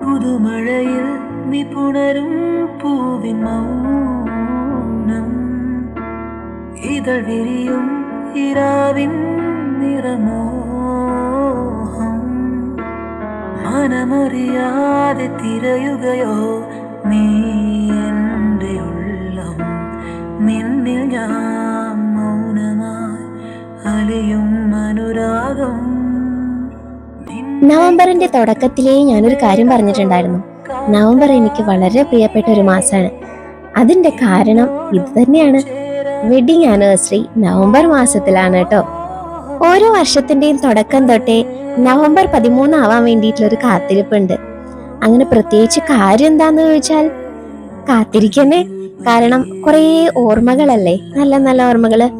പുതുമഴയിൽ നിപുണരും പൂവിൻ മൗനം. ഇതൾ വിരിയും ഇരാവിൻ നിറമോഹം. മനമറിയാതെ തിരയുകയോ നീ എന്റെ ഉള്ളം. നിന്നിൽ ഞാൻ മൗനമായി അലിയും അനുരാഗം നവംബറിന്റെ തുടക്കത്തിലേ ഞാനൊരു കാര്യം പറഞ്ഞിട്ടുണ്ടായിരുന്നു. നവംബർ എനിക്ക് വളരെ പ്രിയപ്പെട്ട ഒരു മാസമാണ് അതിന്റെ കാരണം ഇത് തന്നെയാണ്. വെഡിങ് ആനിവേഴ്സറി നവംബർ മാസത്തിലാണ് കേട്ടോ ഓരോ വർഷത്തിന്റെയും തുടക്കം തൊട്ടേ നവംബർ പതിമൂന്നാവാൻ വേണ്ടിയിട്ടുള്ള ഒരു കാത്തിരിപ്പുണ്ട്. അങ്ങനെ പ്രത്യേകിച്ച് കാര്യം എന്താന്ന് ചോദിച്ചാൽ കാത്തിരിക്കന്നെ. കാരണം കുറേ ഓർമ്മകളല്ലേ? നല്ല നല്ല ഓർമ്മകൾ.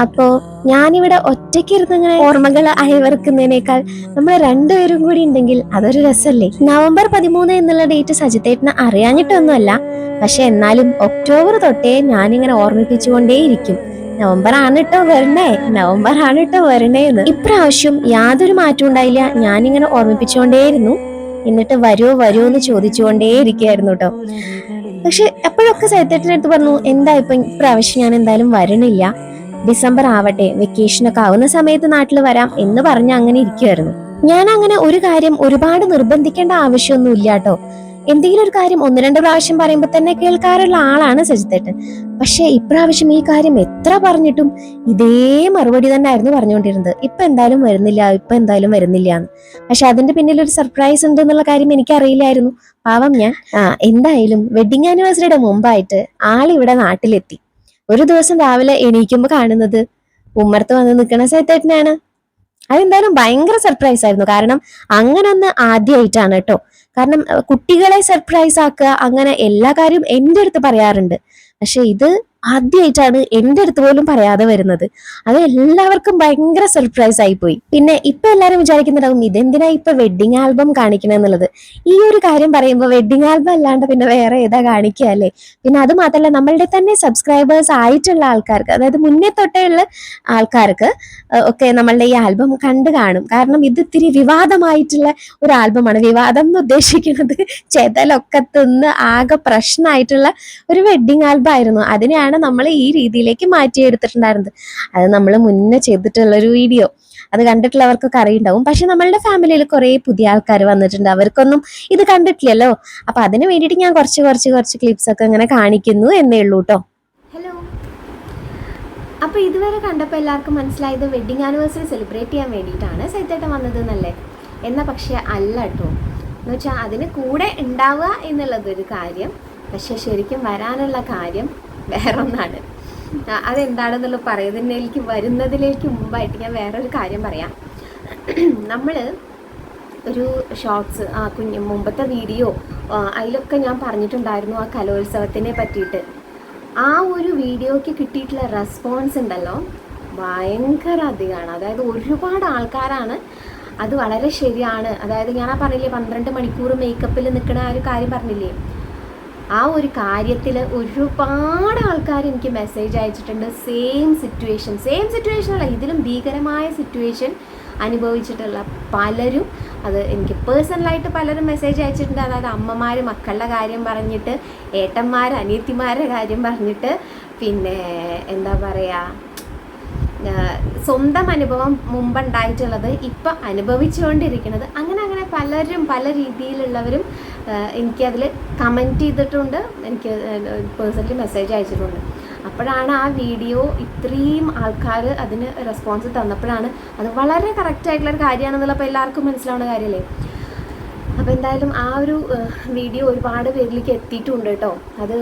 അപ്പോ ഞാനിവിടെ ഒറ്റയ്ക്ക് ഇരുന്നിങ്ങനെ ഓർമ്മകൾ അയവർക്കുന്നതിനേക്കാൾ നമ്മൾ രണ്ടുപേരും കൂടി ഉണ്ടെങ്കിൽ അതൊരു രസമല്ലേ നവംബർ പതിമൂന്ന് എന്നുള്ള ഡേറ്റ് സജിത്തേട്ടന് അറിയാഞ്ഞിട്ടൊന്നുമല്ല. പക്ഷെ എന്നാലും ഒക്ടോബർ തൊട്ടേ ഞാനിങ്ങനെ ഓർമ്മിപ്പിച്ചുകൊണ്ടേയിരിക്കും. നവംബർ ആണ് കേട്ടോ വരണേ. നവംബർ ആണ് കേട്ടോ വരണേ എന്ന്. ഇപ്രാവശ്യം യാതൊരു മാറ്റവും ഉണ്ടായില്ല. ഞാനിങ്ങനെ ഓർമ്മിപ്പിച്ചുകൊണ്ടേയിരുന്നു. എന്നിട്ട് വരുമോ വരുമോ എന്ന് ചോദിച്ചുകൊണ്ടേ ഇരിക്കുകയായിരുന്നു കേട്ടോ. പക്ഷെ എപ്പോഴൊക്കെ സൈത്തേട്ടിന്റെ അടുത്ത് പറഞ്ഞു എന്താ ഇപ്പൊ ഇപ്രാവശ്യം ഞാൻ എന്തായാലും വരണില്ല? ഡിസംബർ ആവട്ടെ വെക്കേഷൻ ഒക്കെ ആവുന്ന സമയത്ത് നാട്ടിൽ വരാം എന്ന് പറഞ്ഞ് അങ്ങനെ ഇരിക്കുമായിരുന്നു ഞാൻ അങ്ങനെ ഒരു കാര്യം ഒരുപാട് നിർബന്ധിക്കേണ്ട ആവശ്യമൊന്നും ഇല്ല കേട്ടോ എന്തെങ്കിലും ഒരു കാര്യം ഒന്ന് രണ്ട് പ്രാവശ്യം പറയുമ്പോൾ തന്നെ കേൾക്കാറുള്ള ആളാണ് സജിത്തേട്ടൻ. പക്ഷേ ഇപ്രാവശ്യം ഈ കാര്യം എത്ര പറഞ്ഞിട്ടും ഇതേ മറുപടി തന്നെ ആയിരുന്നു പറഞ്ഞുകൊണ്ടിരുന്നത്. ഇപ്പൊ എന്തായാലും വരുന്നില്ല ഇപ്പൊ എന്തായാലും വരുന്നില്ല എന്ന്. പക്ഷെ അതിന്റെ പിന്നിൽ ഒരു സർപ്രൈസ് ഉണ്ട് എന്നുള്ള കാര്യം എനിക്ക് അറിയില്ലായിരുന്നു പാവം ഞാൻ. എന്തായാലും വെഡിങ് ആനിവേഴ്സറിയുടെ മുമ്പായിട്ട് ആളിവിടെ നാട്ടിലെത്തി. ഒരു ദിവസം രാവിലെ എണീക്കുമ്പോൾ കാണുന്നത്. ഉമ്മർത്ത് വന്ന് നിൽക്കുന്ന സേത്തേട്ടനാണ്. അതെന്തായാലും ഭയങ്കര സർപ്രൈസ് ആയിരുന്നു. കാരണം അങ്ങനെ ഒന്ന് ആദ്യമായിട്ടാണ് കേട്ടോ. കാരണം കുട്ടികളെ സർപ്രൈസ് ആക്കുക അങ്ങനെ എല്ലാ കാര്യവും എന്റെ അടുത്ത് പറയാറുണ്ട്. പക്ഷെ ഇത് ആദ്യമായിട്ടാണ് എന്റെ അടുത്ത് പോലും പറയാതെ വരുന്നത്. അത് എല്ലാവർക്കും ഭയങ്കര സർപ്രൈസ് ആയി പോയി പിന്നെ ഇപ്പൊ എല്ലാരും വിചാരിക്കുന്നുണ്ടാവും ഇതെന്തിനാ ഇപ്പൊ വെഡിങ് ആൽബം കാണിക്കണം എന്നുള്ളത്? ഈ ഒരു കാര്യം പറയുമ്പോൾ വെഡിങ് ആൽബം അല്ലാണ്ട് പിന്നെ വേറെ ഏതാ കാണിക്കുക അല്ലേ? പിന്നെ അത് മാത്രമല്ല നമ്മളുടെ തന്നെ സബ്സ്ക്രൈബേഴ്സ് ആയിട്ടുള്ള ആൾക്കാർക്ക് അതായത് മുന്നേ തൊട്ടേ ഉള്ള ആൾക്കാർക്ക് ഒക്കെ നമ്മളുടെ ഈ ആൽബം കണ്ടു കാണും. കാരണം ഇത് ഇത്തിരി വിവാദമായിട്ടുള്ള ഒരു ആൽബമാണ് വിവാദം എന്ന് ഉദ്ദേശിക്കുന്നത് ചെതലൊക്കെ തിന്ന് ആകെ പ്രശ്നമായിട്ടുള്ള ഒരു വെഡിങ് ആൽബം ആയിരുന്നു. അതിനെയാണ് നമ്മൾ ഈ രീതിയിലേക്ക് മാറ്റിയെടുത്തിട്ടുണ്ടായിരുന്നത്. അത് നമ്മൾ മുന്നേ ചെയ്തിട്ടുള്ള ഒരു വീഡിയോ. അത് കണ്ടിട്ടുള്ളവർക്കൊക്കെ അറിയുണ്ടാവും. പക്ഷെ നമ്മളുടെ ഫാമിലിയിൽ കുറേ പുതിയ ആൾക്കാർ വന്നിട്ടുണ്ട്. അവർക്കൊന്നും ഇത് കണ്ടിട്ടില്ലല്ലോ. അപ്പൊ അതിന് വേണ്ടിയിട്ട് ഞാൻ കുറച്ച് കുറച്ച് കുറച്ച് ക്ലിപ്സ് ഒക്കെ ഇങ്ങനെ കാണിക്കുന്നു എന്നേ ഉള്ളൂ കേട്ടോ ഹലോ അപ്പൊ ഇതുവരെ കണ്ടപ്പോൾ എല്ലാവർക്കും മനസ്സിലായത് വെഡിങ് ആനിവേഴ്സറി സെലിബ്രേറ്റ് ചെയ്യാൻ വേണ്ടിയിട്ടാണ് സൈത്തേട്ടൻ വന്നത് എന്നല്ലേ? എന്നാ പക്ഷെ അല്ല കേട്ടോ എന്ന് വെച്ചാൽ അതിന് കൂടെ ഉണ്ടാവുക എന്നുള്ളത് ഒരു കാര്യം. പക്ഷെ ശരിക്കും വരാനുള്ള കാര്യം വേറൊന്നാണ്. അതെന്താണെന്നുള്ളത് പറയുന്നതിലേക്ക് വരുന്നതിലേക്ക് മുമ്പായിട്ട് ഞാൻ വേറൊരു കാര്യം പറയാം. നമ്മൾ ഒരു ഷോർട്സ് ആ കുഞ്ഞ് മുമ്പത്തെ വീഡിയോ അതിലൊക്കെ ഞാൻ പറഞ്ഞിട്ടുണ്ടായിരുന്നു ആ കലോത്സവത്തിനെ പറ്റിയിട്ട്. ആ ഒരു വീഡിയോയ്ക്ക് കിട്ടിയിട്ടുള്ള റെസ്പോൺസ് ഉണ്ടല്ലോ? ഭയങ്കര അധികമാണ്. അതായത് ഒരുപാട് ആൾക്കാരാണ് അത് വളരെ ശരിയാണ്. അതായത് ഞാൻ ആ പറഞ്ഞില്ലേ പന്ത്രണ്ട് മണിക്കൂർ മേക്കപ്പിൽ നിൽക്കുന്ന ആ ഒരു കാര്യം പറഞ്ഞില്ലേ? ആ ഒരു കാര്യത്തിൽ ഒരുപാട് ആൾക്കാർ എനിക്ക് മെസ്സേജ് അയച്ചിട്ടുണ്ട്. സെയിം സിറ്റുവേഷൻ സെയിം സിറ്റുവേഷൻ അല്ല. ഇതിലും ഭീകരമായ സിറ്റുവേഷൻ അനുഭവിച്ചിട്ടുള്ള പലരും. അത് എനിക്ക് പേഴ്സണലായിട്ട് പലരും മെസ്സേജ് അയച്ചിട്ടുണ്ട്. അതായത് അമ്മമാർ മക്കളുടെ കാര്യം പറഞ്ഞിട്ട് ഏട്ടന്മാർ അനിയത്തിമാരുടെ കാര്യം പറഞ്ഞിട്ട്. പിന്നെ എന്താ പറയുക സ്വന്തം അനുഭവം മുമ്പുണ്ടായിട്ടുള്ളത് ഇപ്പം അനുഭവിച്ചുകൊണ്ടിരിക്കുന്നത്. അങ്ങനെ അങ്ങനെ പലരും പല രീതിയിലുള്ളവരും എനിക്കതിൽ കമന്റ് ചെയ്തിട്ടുണ്ട്. എനിക്ക് പേഴ്സണലി മെസ്സേജ് അയച്ചിട്ടുണ്ട്. അപ്പോഴാണ് ആ വീഡിയോ ഇത്രയും ആൾക്കാർ അതിന് റെസ്പോൺസ് തന്നപ്പോഴാണ് അത് വളരെ കറക്റ്റ് ആയിട്ടുള്ള ഒരു കാര്യമാണെന്നുള്ള എല്ലാവർക്കും മനസ്സിലാവുന്ന കാര്യമല്ലേ? അപ്പോൾ എന്തായാലും ആ ഒരു വീഡിയോ ഒരുപാട് പേരിലേക്ക് എത്തിയിട്ടുണ്ട് കേട്ടോ. അത്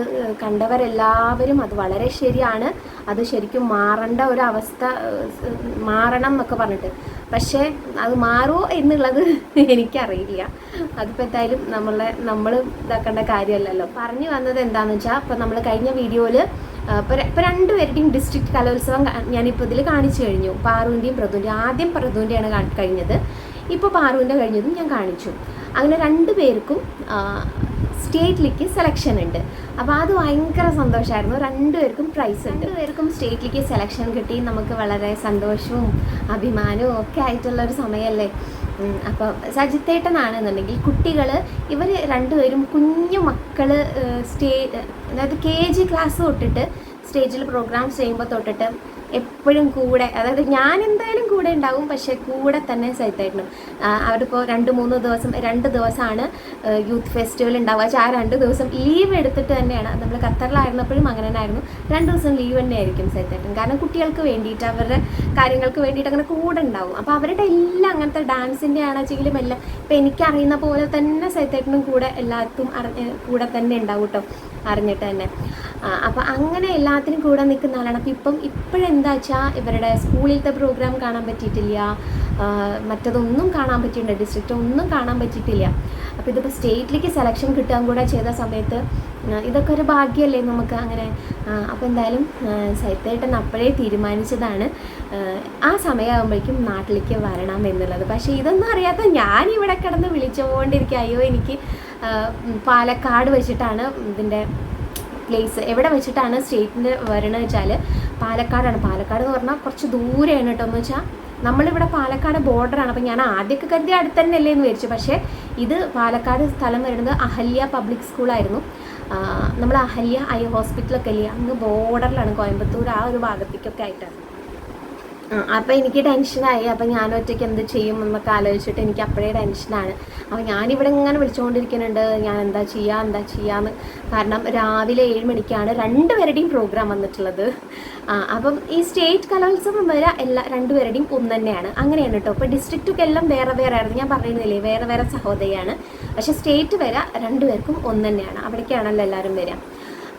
കണ്ടവരെല്ലാവരും അത് വളരെ ശരിയാണ്. അത് ശരിക്കും മാറേണ്ട ഒരു അവസ്ഥ മാറണം എന്നൊക്കെ പറഞ്ഞിട്ട്. പക്ഷേ അത് മാറുമോ എന്നുള്ളത് എനിക്കറിയില്ല. അതിപ്പോൾ എന്തായാലും നമ്മളെ നമ്മൾ ഇതാക്കേണ്ട കാര്യമല്ലല്ലോ. പറഞ്ഞു വന്നത് എന്താണെന്ന് വെച്ചാൽ ഇപ്പോൾ നമ്മൾ കഴിഞ്ഞ വീഡിയോയിൽ ഇപ്പോൾ ഇപ്പോൾ രണ്ടുപേരുടെയും ഡിസ്ട്രിക്ട് കലോത്സവം ഞാനിപ്പോൾ ഇതിൽ കാണിച്ചു കഴിഞ്ഞു. പാറുവിന്റെയും പ്രതുവിന്റെയും ആദ്യം പ്രതുവിന്റെയാണ് കഴിഞ്ഞത്. ഇപ്പോൾ പാറുവിന്റെ കഴിഞ്ഞതും ഞാൻ കാണിച്ചു. അങ്ങനെ രണ്ട് പേർക്കും സ്റ്റേറ്റിലേക്ക് സെലക്ഷൻ ഉണ്ട്. അപ്പോൾ അത് ഭയങ്കര സന്തോഷമായിരുന്നു രണ്ടുപേർക്കും പ്രൈസ് ഉണ്ട്. രണ്ടുപേർക്കും സ്റ്റേറ്റിലേക്ക് സെലക്ഷൻ കിട്ടി. നമുക്ക് വളരെ സന്തോഷവും അഭിമാനവും ഒക്കെ ആയിട്ടുള്ള ഒരു സമയമല്ലേ? അപ്പം സജിത്തേട്ടനാണെന്നുണ്ടെങ്കിൽ കുട്ടികൾ ഇവർ രണ്ടുപേരും കുഞ്ഞു മക്കൾ സ്റ്റേ അതായത് കെ ജി ക്ലാസ് തൊട്ടിട്ട് സ്റ്റേജിൽ പ്രോഗ്രാംസ് ചെയ്യുമ്പോൾ തൊട്ടിട്ട് എപ്പോഴും കൂടെ അതായത് ഞാൻ എന്തായാലും കൂടെ ഉണ്ടാവും പക്ഷേ കൂടെ തന്നെ സൈത്തായിട്ടും അവരിപ്പോൾ രണ്ട് മൂന്ന് ദിവസം രണ്ട് ദിവസമാണ് യൂത്ത് ഫെസ്റ്റിവൽ ഉണ്ടാവുക. പക്ഷേ ആ രണ്ട് ദിവസം ലീവ് എടുത്തിട്ട് തന്നെയാണ്. നമ്മൾ ഖത്തറിലായിരുന്നപ്പോഴും അങ്ങനെ തന്നെ ആയിരുന്നു രണ്ട് ദിവസം ലീവ് തന്നെ തന്നെയായിരിക്കും സൈത്തായിട്ടും കാരണം കുട്ടികൾക്ക് വേണ്ടിയിട്ട് അവരുടെ കാര്യങ്ങൾക്ക് വേണ്ടിയിട്ട് അങ്ങനെ കൂടെ ഉണ്ടാവും. അപ്പോൾ അവരുടെ എല്ലാം അങ്ങനത്തെ ഡാൻസിന്റെ ആണെങ്കിലും എല്ലാം ഇപ്പം എനിക്കറിയുന്ന പോലെ തന്നെ സൈത്തായിട്ടും കൂടെ എല്ലാത്തും കൂടെ തന്നെ ഉണ്ടാവും കേട്ടോ. അറിഞ്ഞിട്ട് തന്നെ. അപ്പോൾ അങ്ങനെ എല്ലാത്തിനും കൂടെ നിൽക്കുന്ന ആളാണ്. അപ്പോൾ ഇപ്പം ഇപ്പോഴെന്താ വെച്ചാൽ ഇവരുടെ സ്കൂളിലത്തെ പ്രോഗ്രാം കാണാൻ പറ്റിയിട്ടില്ല. മറ്റതൊന്നും കാണാൻ പറ്റിയിട്ടില്ല ഡിസ്ട്രിക്റ്റ് ഒന്നും കാണാൻ പറ്റിയിട്ടില്ല. അപ്പോൾ ഇതിപ്പോൾ സ്റ്റേറ്റിലേക്ക് സെലക്ഷൻ കിട്ടാൻ കൂടെ ചെയ്ത സമയത്ത് ഇതൊക്കെ ഒരു ഭാഗ്യമല്ലേ നമുക്ക് അങ്ങനെ. അപ്പോൾ എന്തായാലും സൈത്തേട്ടൻ അപ്പോഴേ തീരുമാനിച്ചതാണ് ആ, ആ സമയമാകുമ്പോഴേക്കും നാട്ടിലേക്ക് വരണം എന്നുള്ളത്. പക്ഷേ ഇതൊന്നും അറിയാത്ത ഞാൻ ഇവിടെ കിടന്ന് വിളിച്ചുകൊണ്ടിരിക്കുക അയ്യോ എനിക്ക് പാലക്കാട് വെച്ചിട്ടാണ് ഇതിന്റെ പ്ലേസ് എവിടെ വെച്ചിട്ടാണ് സ്റ്റേറ്റിന്റെ വരണമെന്ന് വെച്ചാൽ പാലക്കാടാണ്. പാലക്കാട് എന്ന് പറഞ്ഞാൽ കുറച്ച് ദൂരെയാണ് കേട്ടോ എന്ന് വെച്ചാൽ നമ്മളിവിടെ പാലക്കാട് ബോർഡറാണ് അപ്പോൾ ഞാൻ ആദ്യമൊക്കെ കരുതി അടുത്ത് തന്നെ അല്ലേ എന്ന് വിചാരിച്ചു. പക്ഷേ ഇത് പാലക്കാട് സ്ഥലം വരുന്നത് അഹല്യ പബ്ലിക് സ്കൂളായിരുന്നു നമ്മൾ അഹല്യ ഐ ഹോസ്പിറ്റലൊക്കെ അല്ലേ അങ്ങ് ബോർഡറിലാണ് കോയമ്പത്തൂർ ആ ഒരു ഭാഗത്തേക്കൊക്കെ ആയിട്ടാണ്. അപ്പോൾ എനിക്ക് ടെൻഷനായി. അപ്പോൾ ഞാൻ ഒറ്റയ്ക്ക് എന്ത് ചെയ്യും എന്നൊക്കെ ആലോചിച്ചിട്ട് എനിക്ക് അപ്പോഴേ ടെൻഷനാണ്. അപ്പോൾ ഞാനിവിടെ ഇങ്ങനെ വിളിച്ചുകൊണ്ടിരിക്കുന്നുണ്ട് ഞാൻ എന്താ ചെയ്യുക എന്താ ചെയ്യാന്ന്. കാരണം രാവിലെ ഏഴ് മണിക്കാണ് രണ്ടുപേരുടെയും പ്രോഗ്രാം വന്നിട്ടുള്ളത്. ആ, അപ്പം ഈ സ്റ്റേറ്റ് കലോത്സവം വരെ എല്ലാ രണ്ടുപേരുടെയും ഒന്ന് തന്നെയാണ് അങ്ങനെയാണ് കേട്ടോ അപ്പം ഡിസ്ട്രിക്റ്റൊക്കെ എല്ലാം വേറെ വേറെ ആയിരുന്നു. ഞാൻ പറയുന്നില്ലേ വേറെ വേറെ സഹോദരിയാണ്. പക്ഷേ സ്റ്റേറ്റ് വരെ രണ്ടുപേർക്കും ഒന്ന് തന്നെയാണ് അവിടേക്കാണല്ലോ എല്ലാവരും വരിക.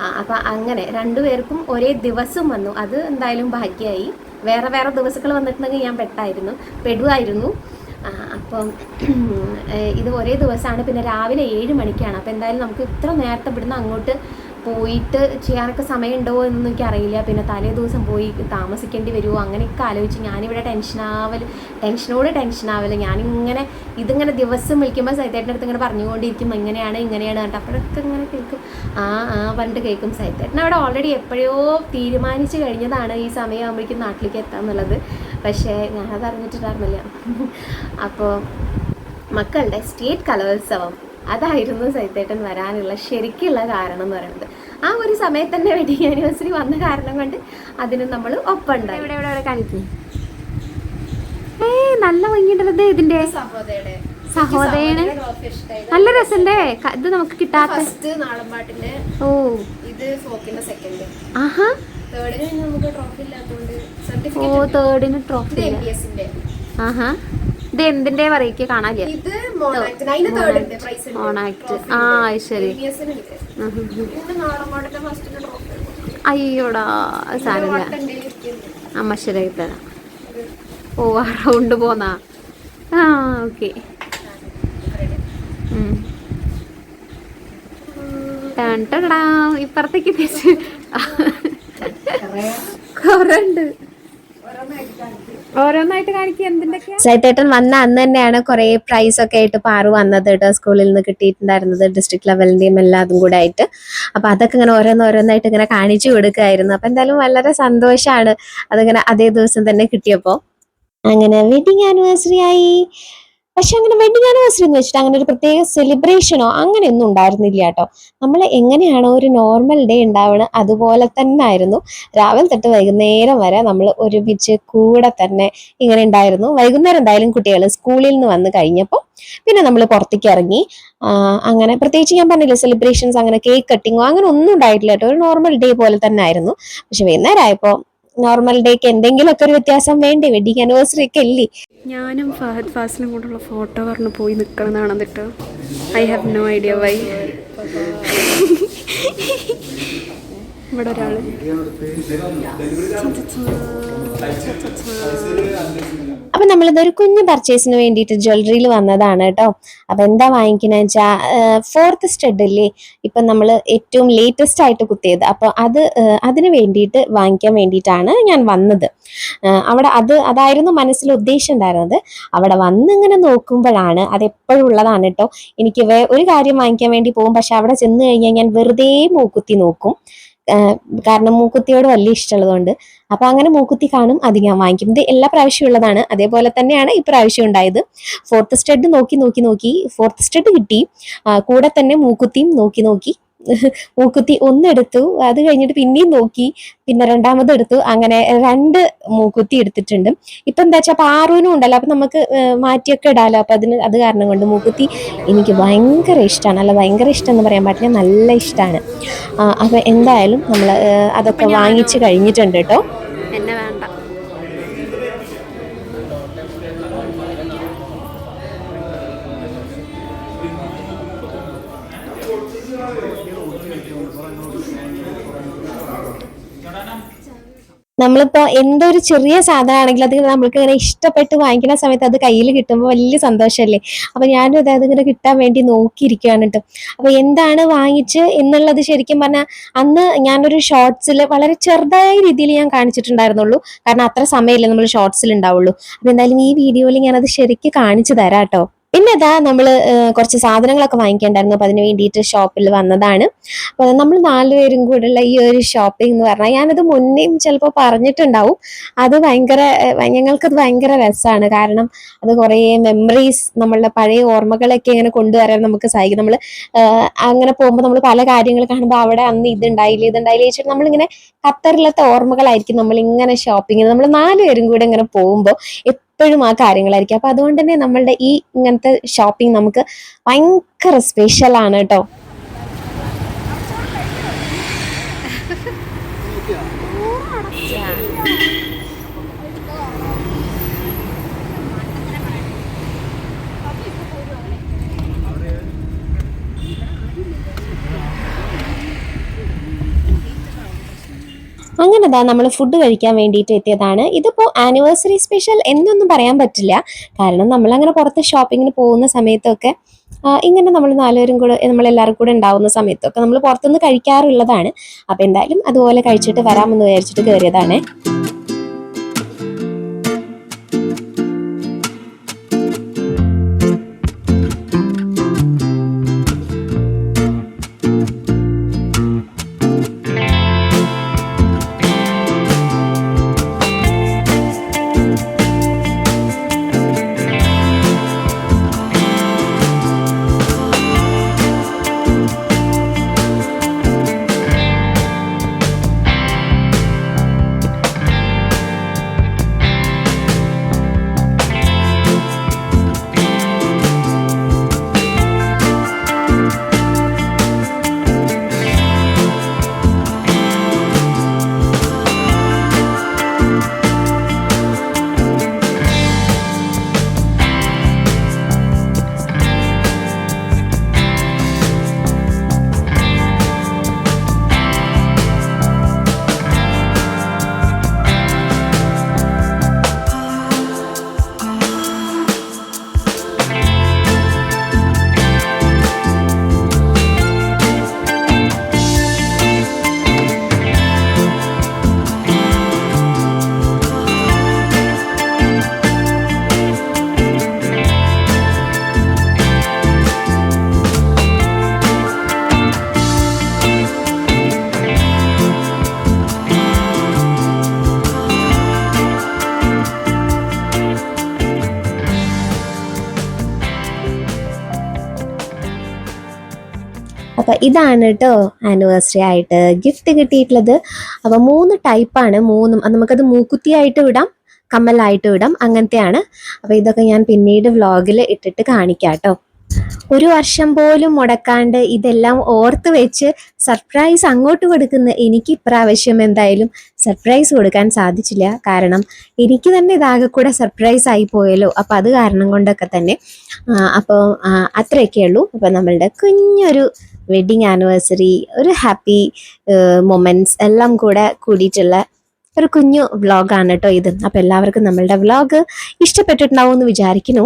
ആ, അപ്പം അങ്ങനെ രണ്ടുപേർക്കും ഒരേ ദിവസം വന്നു. അത് എന്തായാലും ഭാഗ്യമായി വേറെ വേറെ ദിവസങ്ങൾ വന്നിട്ടുണ്ടെങ്കിൽ ഞാൻ പെട്ടായിരുന്നു. പെടുവായിരുന്നു. അപ്പം ഇത് ഒരേ ദിവസമാണ്. പിന്നെ രാവിലെ ഏഴ് മണിക്കാണ്. അപ്പം എന്തായാലും നമുക്ക് ഇത്ര നേരത്തെ ഇവിടുന്ന് അങ്ങോട്ട് പോയിട്ട് ചെയ്യാനൊക്കെ സമയമുണ്ടോ എന്നൊന്നും എനിക്ക് അറിയില്ല പിന്നെ തലേ ദിവസം പോയി താമസിക്കേണ്ടി വരുമോ അങ്ങനെയൊക്കെ ആലോചിച്ച് ഞാനിവിടെ ടെൻഷനാവൽ ടെൻഷനോട് ടെൻഷനാവൽ ഞാനിങ്ങനെ ഇതിങ്ങനെ ദിവസം വിളിക്കുമ്പോൾ സൈത്തേട്ടന്റെ അടുത്ത് ഇങ്ങനെ പറഞ്ഞുകൊണ്ടിരിക്കും. ഇങ്ങനെയാണ് ഇങ്ങനെയാണ് കേട്ടോ അപ്പോഴൊക്കെ ഇങ്ങനെ കേൾക്കും. ആ ആ പറഞ്ഞിട്ട് കേൾക്കും. സൈത്തേട്ടൻ അവിടെ ഓൾറെഡി എപ്പോഴോ തീരുമാനിച്ചു കഴിഞ്ഞതാണ് ഈ സമയമാകുമ്പോഴേക്കും നാട്ടിലേക്ക് എത്താമെന്നുള്ളത് പക്ഷേ ഞാനത് അറിഞ്ഞിട്ടുണ്ടായിരുന്നില്ല അപ്പോൾ മക്കളുടെ സ്റ്റേറ്റ് കലോത്സവം. അതായിരുന്നു സൈത്തേട്ടൻ വരാനുള്ള ശരിക്കുള്ള കാരണം എന്ന് പറയുന്നത്. ആ ഒരു സമയത്ത് തന്നെ വെഡിങ് ആനിവേഴ്സറി വന്ന കാരണം കൊണ്ട് അതിന് നമ്മൾ ഒപ്പം ഉണ്ടായി ഇവിടെ ഇവിടെ കാണിക്കും? ഏ നല്ല ഭംഗിയുണ്ടല്ലേ ഇതിന്റെ. സഹോദരന് നല്ല രസണ്ടേ ഇത് നമുക്ക് കിട്ടാത്ത. ഓ. ഇത് ഫോക്കിന്റെ സെക്കൻഡ് ആഹാ. തേർഡിന് നമുക്ക് ട്രോഫി ഇല്ലാത്തതുകൊണ്ട് ഓ തേർഡിന് ട്രോഫി ആഹാ. ഇത് എന്തിന്റെ വെറൈറ്റി കാണാനില്ല ഇത് മോണാക്ട് ആ ശരി. അയ്യോടാ സാരമില്ല. അമ്മ ശരി തരാം. ഓ ആ റൗണ്ട് പോന്നാ? ആ ഓക്കെ ഇപ്പുറത്തേക്ക് തിരിച്ച് കൊറേ. ഉണ്ട് ഓരോന്നായിട്ട് സൈത്തേട്ടൻ വന്ന അന്ന് തന്നെയാണ് കുറെ പ്രൈസ് ഒക്കെ ആയിട്ട് പാറു വന്നത് കേട്ടോ സ്കൂളിൽ നിന്ന് കിട്ടിയിട്ടുണ്ടായിരുന്നത് ഡിസ്ട്രിക്ട് ലെവലിന്റെയും എല്ലാതും കൂടെ ആയിട്ട്. അപ്പൊ അതൊക്കെ ഇങ്ങനെ ഓരോന്നോരോന്നായിട്ട് ഇങ്ങനെ കാണിച്ചു കൊടുക്കുമായിരുന്നു അപ്പൊ എന്തായാലും വളരെ സന്തോഷമാണ് അതിങ്ങനെ അതേ ദിവസം തന്നെ കിട്ടിയപ്പോ. അങ്ങനെ വെഡിങ് ആനിവേഴ്സറി ആയി. പക്ഷെ അങ്ങനെ വെഡിങ് ആനിവേഴ്സറി എന്ന് വെച്ചിട്ട് അങ്ങനെ ഒരു പ്രത്യേക സെലിബ്രേഷനോ അങ്ങനെയൊന്നും ഉണ്ടായിരുന്നില്ല കേട്ടോ. നമ്മൾ എങ്ങനെയാണോ ഒരു നോർമൽ ഡേ ഉണ്ടാവുന്നത് അതുപോലെ തന്നെ ആയിരുന്നു രാവിലെ തൊട്ട് വൈകുന്നേരം വരെ നമ്മൾ ഒരുമിച്ച് കൂടെ തന്നെ ഇങ്ങനെ ഉണ്ടായിരുന്നു. വൈകുന്നേരം എന്തായാലും കുട്ടികൾ സ്കൂളിൽ നിന്ന് വന്ന് കഴിഞ്ഞപ്പോൾ പിന്നെ നമ്മൾ പുറത്തേക്ക് ഇറങ്ങി. അങ്ങനെ പ്രത്യേകിച്ച് ഞാൻ പറഞ്ഞില്ല സെലിബ്രേഷൻസ് അങ്ങനെ കേക്ക് കട്ടിങ്ങോ അങ്ങനെ ഒന്നും ഉണ്ടായിട്ടില്ല കേട്ടോ. ഒരു നോർമൽ ഡേ പോലെ തന്നെ ആയിരുന്നു പക്ഷെ വൈകുന്നേരം ആയപ്പോൾ നോർമൽ ഡേക്ക് എന്തെങ്കിലുമൊക്കെ ഒരു വ്യത്യാസം വേണ്ടേ? വെഡിങ് ആനിവേഴ്സറി ഒക്കെ അല്ലേ? ഞാനും ഫഹദ് ഫാസിലും കൂടെയുള്ള ഫോട്ടോ പറഞ്ഞു പോയി നിൽക്കണമെന്നാണ് എന്നിട്ട് I have no idea why ഇവിടെ ഒരാൾ അപ്പൊ നമ്മളിതൊരു കുഞ്ഞു പർച്ചേസിന് വേണ്ടിയിട്ട് ജ്വല്ലറിയിൽ വന്നതാണ് കേട്ടോ. അപ്പൊ എന്താ വാങ്ങിക്കുന്നത് വെച്ചാൽ ഫോർത്ത് സ്റ്റഡ് ഇല്ലേ ഇപ്പൊ നമ്മൾ ഏറ്റവും ലേറ്റസ്റ്റ് ആയിട്ട് കുത്തിയത്. അപ്പൊ അത് അതിന് വേണ്ടിയിട്ട് വാങ്ങിക്കാൻ വേണ്ടിയിട്ടാണ് ഞാൻ വന്നത്. അവിടെ അത് അതായിരുന്നു മനസ്സിൽ ഉദ്ദേശം ഉണ്ടായിരുന്നത്. അവിടെ വന്ന് ഇങ്ങനെ നോക്കുമ്പോഴാണ് അത് എപ്പോഴും ഉള്ളതാണ് കേട്ടോ. എനിക്ക് ഒരു കാര്യം വാങ്ങിക്കാൻ വേണ്ടി പോകും പക്ഷെ അവിടെ ചെന്ന് കഴിഞ്ഞാൽ ഞാൻ വെറുതെ മൂക്കുത്തി നോക്കും. കാരണം മൂക്കുത്തിയോട് വലിയ ഇഷ്ടമുള്ളതുകൊണ്ട്. അപ്പോൾ അങ്ങനെ മൂക്കുത്തി കാണും അത് ഞാൻ വാങ്ങിക്കും. ഇത് എല്ലാ പ്രാവശ്യം ഉള്ളതാണ്. അതേപോലെ തന്നെയാണ് ഈ പ്രാവശ്യം ഉണ്ടായത്. ഫോർത്ത് സ്റ്റഡ് നോക്കി നോക്കി നോക്കി. ഫോർത്ത് സ്റ്റെഡ് കിട്ടി. കൂടെ തന്നെ മൂക്കുത്തിയും നോക്കി നോക്കി. മൂക്കുത്തി ഒന്നെടുത്തു. അത് കഴിഞ്ഞിട്ട് പിന്നെയും നോക്കി. പിന്നെ രണ്ടാമത് എടുത്തു. അങ്ങനെ രണ്ട് മൂക്കുത്തി എടുത്തിട്ടുണ്ട്. ഇപ്പൊ എന്താ വെച്ചാൽ അപ്പൊ ആറൂനും ഉണ്ടല്ലോ. അപ്പൊ നമുക്ക് മാറ്റിയൊക്കെ ഇടാലോ. അപ്പൊ അതിന് അത് കാരണം കൊണ്ട് മൂക്കുത്തി എനിക്ക് ഭയങ്കര ഇഷ്ടമാണ് അല്ല ഭയങ്കര ഇഷ്ടം എന്ന് പറയാൻ പറ്റില്ല. നല്ല ഇഷ്ടമാണ് അപ്പൊ എന്തായാലും നമ്മൾ അതൊക്കെ വാങ്ങിച്ചു കഴിഞ്ഞിട്ടുണ്ട് കേട്ടോ. നമ്മളിപ്പോ എന്തൊരു ചെറിയ സാധനമാണെങ്കിലും അത് നമ്മൾക്ക് ഇങ്ങനെ ഇഷ്ടപ്പെട്ട് വാങ്ങിക്കുന്ന സമയത്ത് അത് കയ്യിൽ കിട്ടുമ്പോൾ വലിയ സന്തോഷമല്ലേ അപ്പൊ ഞാനും അത് അതിങ്ങനെ കിട്ടാൻ വേണ്ടി നോക്കിയിരിക്കുകയാണ് കേട്ടോ അപ്പൊ എന്താണ് വാങ്ങിച്ച് എന്നുള്ളത് ശരിക്കും പറഞ്ഞാൽ അന്ന് ഞാനൊരു ഷോർട്സിൽ വളരെ ചെറുതായ രീതിയിൽ ഞാൻ കാണിച്ചിട്ടുണ്ടായിരുന്നുള്ളൂ. കാരണം അത്ര സമയമില്ല നമ്മൾ ഷോർട്സിൽ ഉണ്ടാവുള്ളൂ. അപ്പൊ എന്തായാലും ഈ വീഡിയോയിൽ ഞാനത് ശരിക്കും കാണിച്ചു തരാം കേട്ടോ പിന്നെ അതാ നമ്മൾ കുറച്ച് സാധനങ്ങളൊക്കെ വാങ്ങിക്കേണ്ടായിരുന്നു. അപ്പം അതിന് വേണ്ടിയിട്ട് ഷോപ്പിൽ വന്നതാണ്. അപ്പോൾ നമ്മൾ നാലുപേരും കൂടെയുള്ള ഈ ഒരു ഷോപ്പിംഗ് എന്ന് പറഞ്ഞാൽ ഞാനത് മുന്നേയും ചിലപ്പോൾ പറഞ്ഞിട്ടുണ്ടാവും. അത് ഭയങ്കര ഞങ്ങൾക്കത് ഭയങ്കര രസമാണ് കാരണം അത് കുറേ മെമ്മറീസ് നമ്മളുടെ പഴയ ഓർമ്മകളൊക്കെ ഇങ്ങനെ കൊണ്ടുവരാൻ നമുക്ക് സഹായിക്കും. നമ്മൾ അങ്ങനെ പോകുമ്പോൾ നമ്മൾ പല കാര്യങ്ങൾ കാണുമ്പോൾ അവിടെ അന്ന് ഇതുണ്ടായില്ല ഇതുണ്ടായില്ല ചോദിച്ചിട്ട് നമ്മളിങ്ങനെ ഖത്തറിലത്തെ ഓർമ്മകളായിരിക്കും നമ്മൾ ഇങ്ങനെ ഷോപ്പിംഗ് നമ്മൾ നാലുപേരും കൂടെ ഇങ്ങനെ പോകുമ്പോൾ എപ്പോഴും ആ കാര്യങ്ങളായിരിക്കും. അപ്പൊ അതുകൊണ്ട് തന്നെ നമ്മളുടെ ഈ ഇങ്ങനത്തെ ഷോപ്പിംഗ് നമുക്ക് ഭയങ്കര സ്പെഷ്യൽ ആണ് കേട്ടോ. ദാ നമ്മൾ ഫുഡ് കഴിക്കാൻ വേണ്ടിയിട്ട് എത്തിയതാണ്. ഇതിപ്പോൾ ആനിവേഴ്സറി സ്പെഷ്യൽ എന്നൊന്നും പറയാൻ പറ്റില്ല. കാരണം നമ്മളങ്ങനെ പുറത്ത് ഷോപ്പിങ്ങിന് പോകുന്ന സമയത്തൊക്കെ ഇങ്ങനെ നമ്മൾ നാലുപേരും കൂടെ നമ്മളെല്ലാവരും കൂടെ ഉണ്ടാവുന്ന സമയത്തൊക്കെ നമ്മൾ പുറത്തുനിന്ന് കഴിക്കാറുള്ളതാണ്. അപ്പോൾ എന്തായാലും അതുപോലെ കഴിച്ചിട്ട് വരാമെന്ന് വിചാരിച്ചിട്ട് കയറിയതാണ്. അപ്പൊ ഇതാണ് കേട്ടോ ആനിവേഴ്സറി ആയിട്ട് ഗിഫ്റ്റ് കിട്ടിയിട്ടുള്ളത്. അപ്പോൾ മൂന്ന് ടൈപ്പാണ് മൂന്നും അത് നമുക്കത് മൂക്കുത്തിയായിട്ട് വിടാം കമ്മലായിട്ട് വിടാം അങ്ങനത്തെയാണ്. അപ്പോൾ ഇതൊക്കെ ഞാൻ പിന്നീട് വ്ളോഗിൽ ഇട്ടിട്ട് കാണിക്കാം കേട്ടോ ഒരു വർഷം പോലും മുടക്കാണ്ട് ഇതെല്ലാം ഓർത്ത് വെച്ച് സർപ്രൈസ് അങ്ങോട്ട് കൊടുക്കുന്ന എനിക്ക് ഇപ്രാവശ്യം എന്തായാലും സർപ്രൈസ് കൊടുക്കാൻ സാധിച്ചില്ല. കാരണം എനിക്ക് തന്നെ ഇതാകെ കൂടെ സർപ്രൈസ് ആയി പോയല്ലോ. അപ്പം അത് കാരണം കൊണ്ടൊക്കെ തന്നെ അപ്പോൾ അത്രയൊക്കെ ഉള്ളൂ അപ്പം നമ്മളുടെ കുഞ്ഞൊരു വെഡിങ് ആനിവേഴ്സറി ഒരു ഹാപ്പി മൊമെന്റ്സ് എല്ലാം കൂടെ കൂടിയിട്ടുള്ള ഒരു കുഞ്ഞു വ്ളോഗാണ് കേട്ടോ ഇത്. അപ്പം എല്ലാവർക്കും നമ്മളുടെ വ്ളോഗ് ഇഷ്ടപ്പെട്ടിട്ടുണ്ടാവും എന്ന് വിചാരിക്കുന്നു.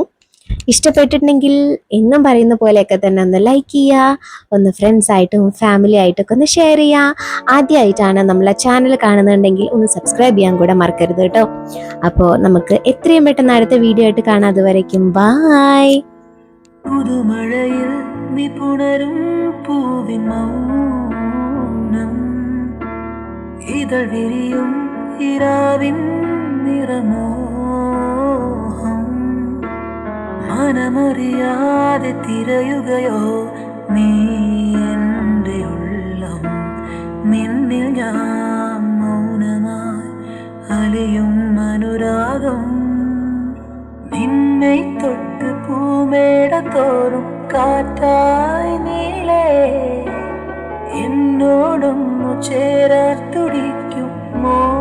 ഇഷ്ടപ്പെട്ടിട്ടുണ്ടെങ്കിൽ എന്നും പറയുന്ന പോലെയൊക്കെ തന്നെ ഒന്ന് ലൈക്ക് ചെയ്യുക ഒന്ന് ഫ്രണ്ട്സ് ആയിട്ടും ഫാമിലി ആയിട്ടൊക്കെ ഒന്ന് ഷെയർ ചെയ്യുക. ആദ്യമായിട്ടാണ് നമ്മളെ ചാനൽ കാണുന്നുണ്ടെങ്കിൽ ഒന്ന് സബ്സ്ക്രൈബ് ചെയ്യാൻ കൂടെ മറക്കരുത് കേട്ടോ അപ്പോൾ നമുക്ക് എത്രയും പെട്ടെന്ന് അടുത്ത വീഡിയോ ആയിട്ട് കാണാം. അതുവരയ്ക്കും ബായ് പുതുമഴയിൽ നീ പൂവിൻ മൗനം. ഇതൾ വിരിയും ഇരാവിൻ നിറമോഹം. മനമറിയാതെ തിരയുകയോ നീ എന്റെ ഉള്ളം. നിന്നിൽ ഞാൻ മൗനമായി അലിയും അനുരാഗം. നിന്നെ തൊട്ട് പൂമേട തോറും കാറ്റായി നീളേ. എന്നോടൊന്നു ചേരാൻ തുടിക്കും മോഹം